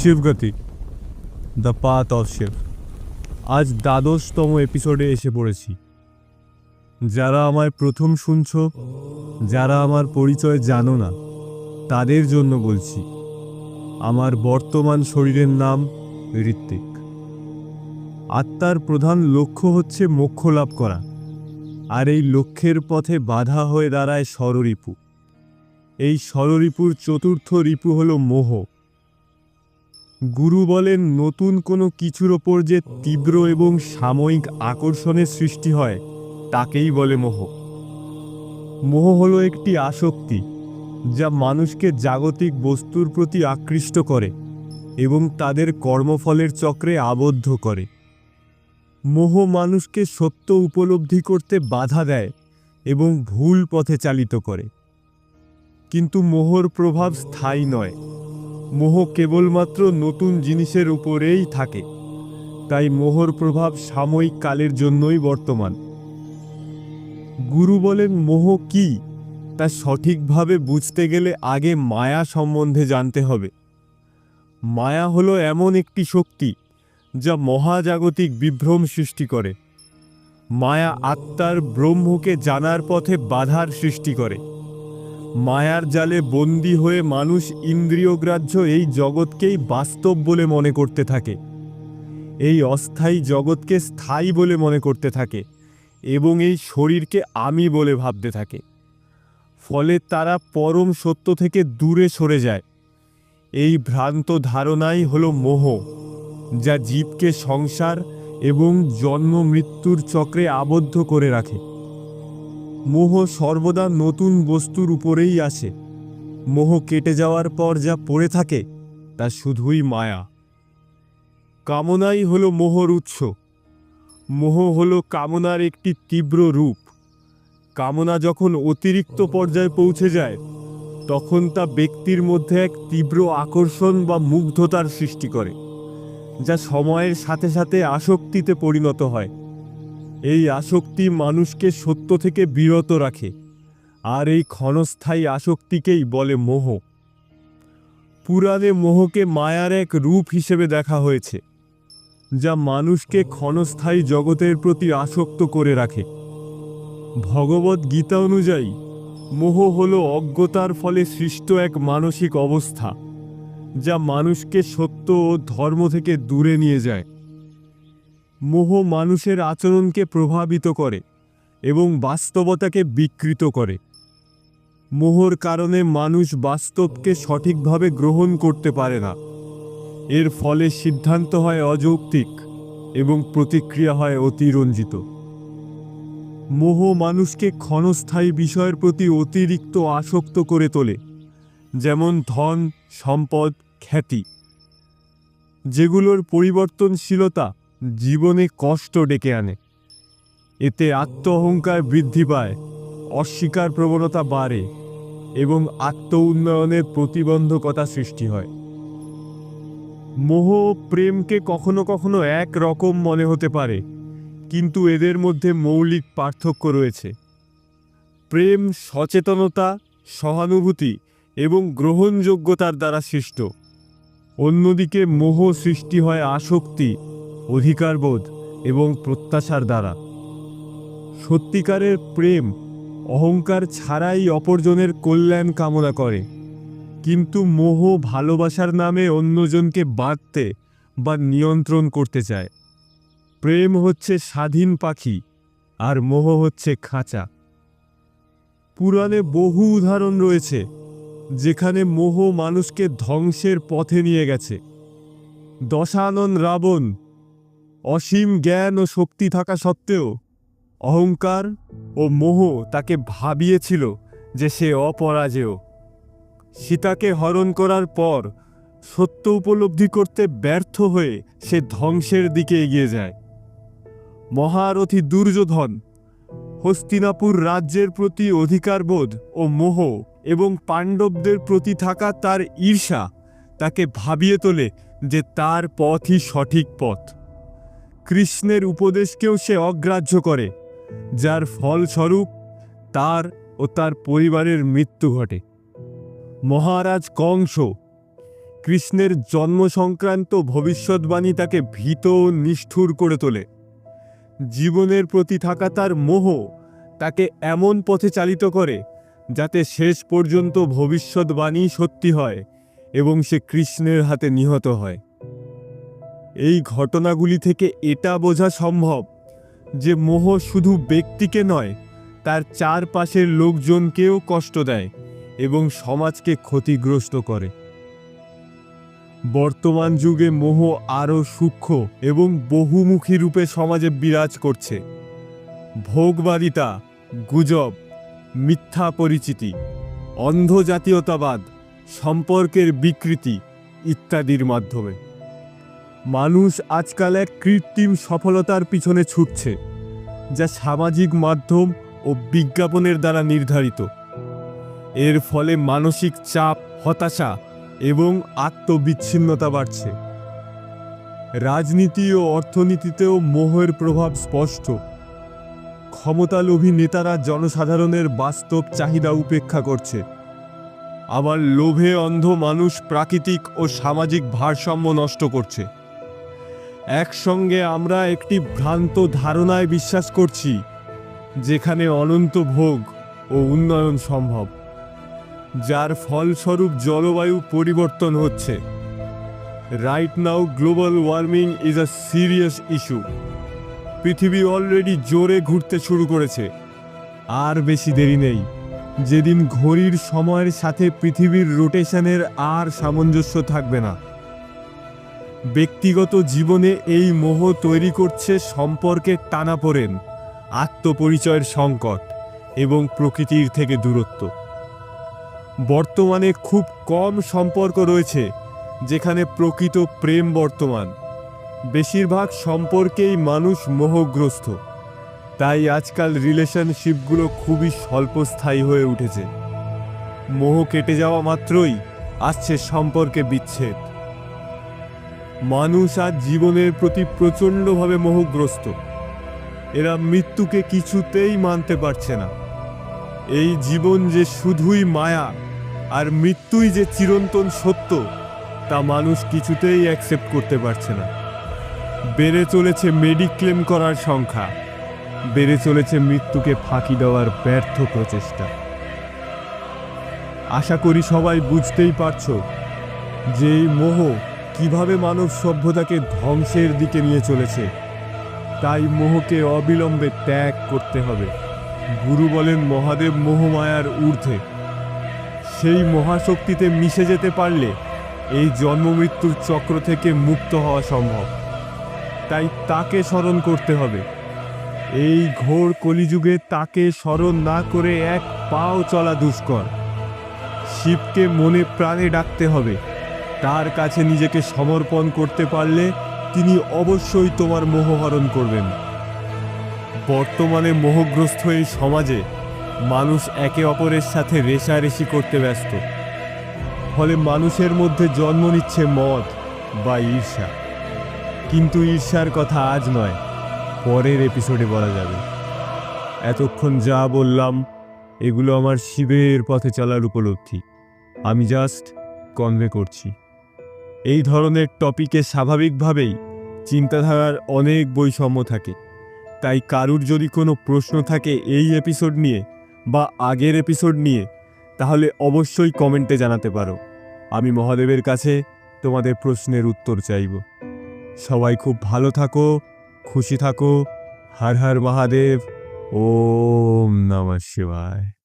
Shivagati the path of Shiva আজ দ্বাদশতম এপিসোডে এসে পড়েছি। যারা আমায় প্রথম শুনছ, যারা আমার পরিচয় জানো না, তাদের জন্য বলছি, আমার বর্তমান শরীরের নাম ঋত্বিক। আত্মার প্রধান লক্ষ্য হচ্ছে মোক্ষ লাভ করা, আর এই লক্ষ্যের পথে বাধা হয়ে দাঁড়ায় ষড়রিপু এই ষড়রিপুর চতুর্থ রিপু হল মোহ। গুরু বলেন, নতুন কোনো কিছুর ওপর যে তীব্র এবং সাময়িক আকর্ষণের সৃষ্টি হয়, তাকেই বলে মোহ। মোহ হলো একটি আসক্তি, যা মানুষকে জাগতিক বস্তুর প্রতি আকৃষ্ট করে এবং তাদের কর্মফলের চক্রে আবদ্ধ করে। মোহ মানুষকে সত্য উপলব্ধি করতে বাধা দেয় এবং ভুল পথে চালিত করে। কিন্তু মোহর প্রভাব স্থায়ী নয়। মোহ কেবলমাত্র নতুন জিনিসের উপরেই থাকে। তাই মোহর প্রভাব সাময়িক কালের জন্যই বর্তমান। গুরু বলেন, মোহ কি? তা সঠিকভাবে বুঝতে গেলে আগে মায়া সম্বন্ধে জানতে হবে। মায়া হলো এমন একটি শক্তি যা মহাজাগতিক বিভ্রম সৃষ্টি করে। মায়া আত্মার ব্রহ্মকে জানার পথে বাধার সৃষ্টি করে। মায়ার জালে বন্দী হয়ে মানুষ ইন্দ্রিয়গ্রাহ্য এই জগৎকেই বাস্তব বলে মনে করতে থাকে। এই অস্থায়ী জগৎকে স্থায়ী বলে মনে করতে থাকে এবং এই শরীরকে আমি বলে ভাবতে থাকে। ফলে তারা পরম সত্য থেকে দূরে সরে যায়। এই ভ্রান্ত ধারণাই হলো মোহ, যা জীবকে সংসার এবং জন্ম মৃত্যুর চক্রে আবদ্ধ করে রাখে। মোহ সর্বদা নতুন বস্তুর উপরেই আসে। মোহ কেটে যাওয়ার পর যা পড়ে থাকে, তা শুধুই মায়া। কামনাই হলো মোহর উৎস। মোহ হলো কামনার একটি তীব্র রূপ। কামনা যখন অতিরিক্ত পর্যায়ে পৌঁছে যায়, তখন তা ব্যক্তির মধ্যে এক তীব্র আকর্ষণ বা মুগ্ধতার সৃষ্টি করে, যা সময়ের সাথে সাথে আসক্তিতে পরিণত হয়। এই আসক্তি মানুষকে সত্য থেকে বিরত রাখে, আর এই ক্ষণস্থায়ী আসক্তিকেই বলে মোহ। পুরাণে মোহকে মায়ার এক রূপ হিসেবে দেখা হয়েছে, যা মানুষকে ক্ষণস্থায়ী জগতের প্রতি আসক্ত করে রাখে। ভগবত গীতা অনুযায়ী, মোহ হল অজ্ঞতার ফলে সৃষ্ট এক মানসিক অবস্থা, যা মানুষকে সত্য ও ধর্ম থেকে দূরে নিয়ে যায়। মোহ মানুষের আচরণকে প্রভাবিত করে এবং বাস্তবতাকে বিকৃত করে। মোহর কারণে মানুষ বাস্তবকে সঠিকভাবে গ্রহণ করতে পারে না। এর ফলে সিদ্ধান্ত হয় অযৌক্তিক এবং প্রতিক্রিয়া হয় অতিরঞ্জিত। মোহ মানুষকে ক্ষণস্থায়ী বিষয়ের প্রতি অতিরিক্ত আসক্ত করে তোলে, যেমন ধন, সম্পদ, খ্যাতি। যেগুলোর পরিবর্তনশীলতা জীবনে কষ্ট ডেকে আনে। এতে আত্ম অহংকার বৃদ্ধি পায়, অস্বীকার প্রবণতা বাড়ে এবং আত্ম উন্নয়নের প্রতিবন্ধকতা সৃষ্টি হয়। মোহ প্রেমকে কখনো কখনো এক রকম মনে হতে পারে, কিন্তু এদের মধ্যে মৌলিক পার্থক্য রয়েছে। প্রেম সচেতনতা, সহানুভূতি এবং গ্রহণযোগ্যতার দ্বারা সৃষ্ট। অন্যদিকে মোহ সৃষ্টি হয় আসক্তি অধিকারবোধ এবং প্রত্যাশার দ্বারা। সত্যিকারের প্রেম অহংকার ছাড়াই অপরজনের কল্যাণ কামনা করে। কিন্তু মোহ ভালোবাসার নামে অন্যজনকে বাঁধতে বা নিয়ন্ত্রণ করতে চায়। প্রেম হচ্ছে স্বাধীন পাখি আর মোহ হচ্ছে খাঁচা। পুরাণে বহু উদাহরণ রয়েছে যেখানে মোহ মানুষকে ধ্বংসের পথে নিয়ে গেছে। দশানন রাবণ অসীম জ্ঞান ও শক্তি থাকা সত্ত্বেও অহংকার ও মোহ তাকে ভাবিয়েছিল যে সে অপরাজেয়। সীতাকে হরণ করার পর সত্য উপলব্ধি করতে ব্যর্থ হয়ে সে ধ্বংসের দিকে এগিয়ে যায়। মহারথী দুর্যোধন হস্তিনাপুর রাজ্যের প্রতি অধিকারবোধ ও মোহ এবং পাণ্ডবদের প্রতি থাকা তার ঈর্ষা তাকে ভাবিয়ে তোলে যে তার পথই সঠিক পথ। কৃষ্ণের উপদেশকেও সে অগ্রাহ্য করে, যার ফলস্বরূপ তার ও তার পরিবারের মৃত্যু ঘটে। মহারাজ কংস, কৃষ্ণের জন্ম সংক্রান্ত ভবিষ্যৎবাণী তাকে ভীত ও নিষ্ঠুর করে তোলে। জীবনের প্রতি থাকা তার মোহ তাকে এমন পথে চালিত করে, যাতে শেষ পর্যন্ত ভবিষ্যৎবাণী সত্যি হয় এবং সে কৃষ্ণের হাতে নিহত হয়। এই ঘটনাগুলি থেকে এটা বোঝা সম্ভব যে মোহ শুধু ব্যক্তিকে নয়, তার চারপাশের লোকজনকেও কষ্ট দেয় এবং সমাজকে ক্ষতিগ্রস্ত করে। বর্তমান যুগে মোহ আরও সূক্ষ্ম এবং বহুমুখী রূপে সমাজে বিরাজ করছে। ভোগবাদিতা, গুজব, মিথ্যা পরিচিতি অন্ধ জাতীয়তাবাদ সম্পর্কের বিকৃতি ইত্যাদির মাধ্যমে। মানুষ আজকাল এক কৃত্রিম সফলতার পিছনে ছুটছে, যা সামাজিক মাধ্যম ও বিজ্ঞাপনের দ্বারা নির্ধারিত। এর ফলে মানসিক চাপ, হতাশা এবং আত্মবিচ্ছিন্নতা বাড়ছে। রাজনীতি ও অর্থনীতিতেও মোহের প্রভাব স্পষ্ট। ক্ষমতালোভী নেতারা জনসাধারণের বাস্তব চাহিদা উপেক্ষা করছে। আবার লোভে অন্ধ মানুষ প্রাকৃতিক ও সামাজিক ভারসাম্য নষ্ট করছে। একসঙ্গে আমরা একটি ভ্রান্ত ধারণায় বিশ্বাস করছি, যেখানে অনন্ত ভোগ ও উন্নয়ন সম্ভব, যার ফলস্বরূপ জলবায়ু পরিবর্তন হচ্ছে। Right now global warming is a serious issue পৃথিবী অলরেডি জোরে ঘুরতে শুরু করেছে। আর বেশি দেরি নেই। যেদিন ঘড়ির সময়ের সাথে পৃথিবীর রোটেশনের আর সামঞ্জস্য থাকবে না। ব্যক্তিগত জীবনে এই মোহ তৈরি করছে সম্পর্কের টানাপোড়েন আত্মপরিচয়ের সংকট এবং প্রকৃতির থেকে দূরত্ব। বর্তমানে খুব কম সম্পর্ক রয়েছে, যেখানে প্রকৃত প্রেম বর্তমান। বেশিরভাগ সম্পর্কেই মানুষ মোহগ্রস্ত। তাই আজকাল রিলেশনশিপগুলো খুবই স্বল্পস্থায়ী হয়ে উঠেছে। মোহ কেটে যাওয়া মাত্রই আসছে সম্পর্কে বিচ্ছেদ। মানুষ আজ জীবনের প্রতি প্রচণ্ডভাবে মোহগ্রস্ত। এরা মৃত্যুকে কিছুতেই মানতে পারছে না। এই জীবন যে শুধুই মায়া আর মৃত্যুই যে চিরন্তন সত্য, তা মানুষ কিছুতেই অ্যাকসেপ্ট করতে পারছে না। বেড়ে চলেছে মেডিক্লেম করার সংখ্যা। বেড়ে চলেছে মৃত্যুকে ফাঁকি দেওয়ার ব্যর্থ প্রচেষ্টা। আশা করি সবাই বুঝতেই পারছ যে এই মোহ কীভাবে মানব সভ্যতাকে ধ্বংসের দিকে নিয়ে চলেছে, তাই মোহকে অবিলম্বে ত্যাগ করতে হবে। গুরু বলেন, মহাদেব মোহমায়ার ঊর্ধ্বে। সেই মহাশক্তিতে মিশে যেতে পারলে এই জন্ম মৃত্যুর চক্র থেকে মুক্ত হওয়া সম্ভব। তাই তাকে স্মরণ করতে হবে। এই ঘোর কলিযুগে তাকে স্মরণ না করে এক পাও চলা দুষ্কর। শিবকে মনে প্রাণে ডাকতে হবে। তার কাছে নিজেকে সমর্পণ করতে পারলে তিনি অবশ্যই তোমার মোহহরণ করবেন। বর্তমানে মোহগ্রস্ত এই সমাজে মানুষ একে অপরের সাথে রেশারেশি করতে ব্যস্ত। ফলে মানুষের মধ্যে জন্ম নিচ্ছে মদ বা ঈর্ষা। কিন্তু ঈর্ষার কথা আজ নয়, পরের এপিসোডে বলা যাবে। এতক্ষণ যা বললাম, এগুলো আমার শিবের পথে চলার উপলব্ধি। আমি জাস্ট কনভে করছি। এই ধরনের টপিকে স্বাভাবিকভাবেই চিন্তাধারার অনেক বৈষম্য থাকে। তাই কারুর যদি কোনো প্রশ্ন থাকে এই এপিসোড নিয়ে বা আগের এপিসোড নিয়ে, তাহলে অবশ্যই কমেন্টে জানাতে পারো। আমি মহাদেবের কাছে তোমাদের প্রশ্নের উত্তর চাইব। সবাই খুব ভালো থাকো, খুশি থাকো। হর হর মহাদেব। ওম নমঃ শিবায়।